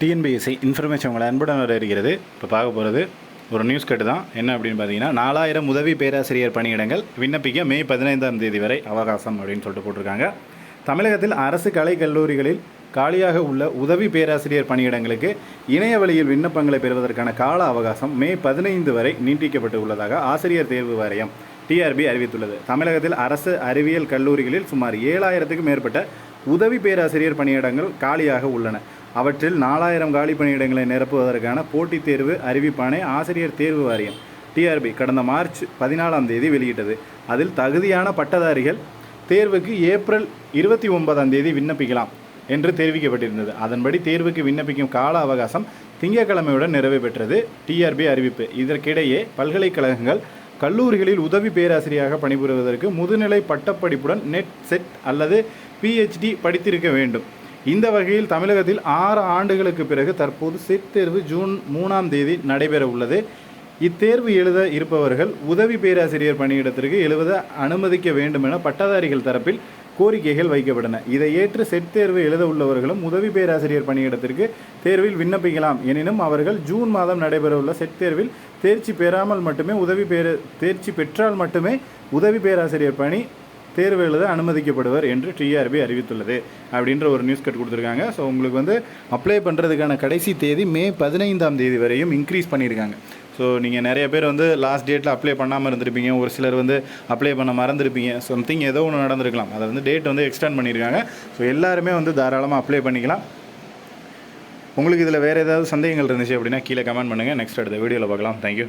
TNPSC information உங்களை அன்புடன் வர இருக்கிறது இப்போ பார்க்க போகிறது ஒரு நியூஸ் கட்டு தான். என்ன அப்படின்னு பார்த்தீங்கன்னா நாலாயிரம் உதவி பேராசிரியர் பணியிடங்கள் விண்ணப்பிக்க மே பதினைந்தாம் தேதி வரை அவகாசம் அப்படின்னு சொல்லிட்டு போட்டிருக்காங்க. தமிழகத்தில் அரசு கலை கல்லூரிகளில் காலியாக உள்ள உதவி பேராசிரியர் பணியிடங்களுக்கு இணைய வழியில் விண்ணப்பங்களை பெறுவதற்கான கால அவகாசம் மே பதினைந்து வரை நீட்டிக்கப்பட்டு உள்ளதாக ஆசிரியர் தேர்வு வாரியம் டிஆர்பி அறிவித்துள்ளது. தமிழகத்தில் அரசு அறிவியல் கல்லூரிகளில் சுமார் ஏழாயிரத்துக்கும் மேற்பட்ட உதவி பேராசிரியர் பணியிடங்கள் காலியாக உள்ளன. அவற்றில் நாலாயிரம் காலி பணியிடங்களை நிரப்புவதற்கான போட்டித் தேர்வு அறிவிப்பானை ஆசிரியர் தேர்வு வாரியம் டிஆர்பி கடந்த மார்ச் பதினாலாம் தேதி வெளியிட்டது. அதில் தகுதியான பட்டதாரிகள் தேர்வுக்கு ஏப்ரல் இருபத்தி ஒன்பதாம் தேதி விண்ணப்பிக்கலாம் என்று தெரிவிக்கப்பட்டிருந்தது. அதன்படி தேர்வுக்கு விண்ணப்பிக்கும் கால அவகாசம் திங்கட்கிழமையுடன் நிறைவு பெற்றது டிஆர்பி அறிவிப்பு. இதற்கிடையே பல்கலைக்கழகங்கள் கல்லூரிகளில் உதவி பேராசிரியராக பணிபுரிவதற்கு முதுநிலை பட்டப்படிப்புடன் நெட் செட் அல்லது பிஹெச்டி படித்திருக்க வேண்டும். இந்த வகையில் தமிழகத்தில் ஆறு ஆண்டுகளுக்கு பிறகு தற்போது செட் தேர்வு ஜூன் மூணாம் தேதி நடைபெற உள்ளது. இத்தேர்வு எழுத இருப்பவர்கள் உதவி பேராசிரியர் பணியிடத்திற்கு எழுத அனுமதிக்க வேண்டும் என பட்டதாரிகள் தரப்பில் கோரிக்கைகள் வைக்கப்பட்டன. இதை ஏற்று செட் தேர்வு எழுத உள்ளவர்களும் உதவி பேராசிரியர் பணியிடத்திற்கு தேர்வில் விண்ணப்பிக்கலாம். எனினும் அவர்கள் ஜூன் மாதம் நடைபெறவுள்ள செட் தேர்வில் தேர்ச்சி பெறாமல் மட்டுமே உதவி பேர தேர்ச்சி பெற்றால் மட்டுமே உதவி பேராசிரியர் பணி தேர்வு எழுத அனுமதிக்கப்படுவர் என்று டிஆர்பி அறிவித்துள்ளது அப்படின்ற ஒரு நியூஸ் கட் கொடுத்துருக்காங்க. ஸோ உங்களுக்கு வந்து அப்ளை பண்ணுறதுக்கான கடைசி தேதி மே பதினைந்தாம் தேதி வரையும் இன்க்ரீஸ் பண்ணியிருக்காங்க. ஸோ நீங்கள் நிறைய பேர் வந்து லாஸ்ட் டேட்டில் அப்ளை பண்ணாமல் இருந்திருப்பீங்க. ஒரு சிலர் வந்து அப்ளை பண்ண மறந்துருப்பீங்க. சம்திங் ஏதோ ஒன்று நடந்திருக்கலாம். அதை வந்து டேட் வந்து எக்ஸ்டெண்ட் பண்ணியிருக்காங்க. ஸோ எல்லாருமே வந்து தாராளமாக அப்ளை பண்ணிக்கலாம். உங்களுக்கு இதில் வேறு ஏதாவது சந்தேகங்கள் இருந்துச்சு அப்படின்னா கீழே கமெண்ட் பண்ணுங்கள் நெக்ஸ்ட் அடுத்த வீடியோவில் பார்க்கலாம். தேங்க்யூ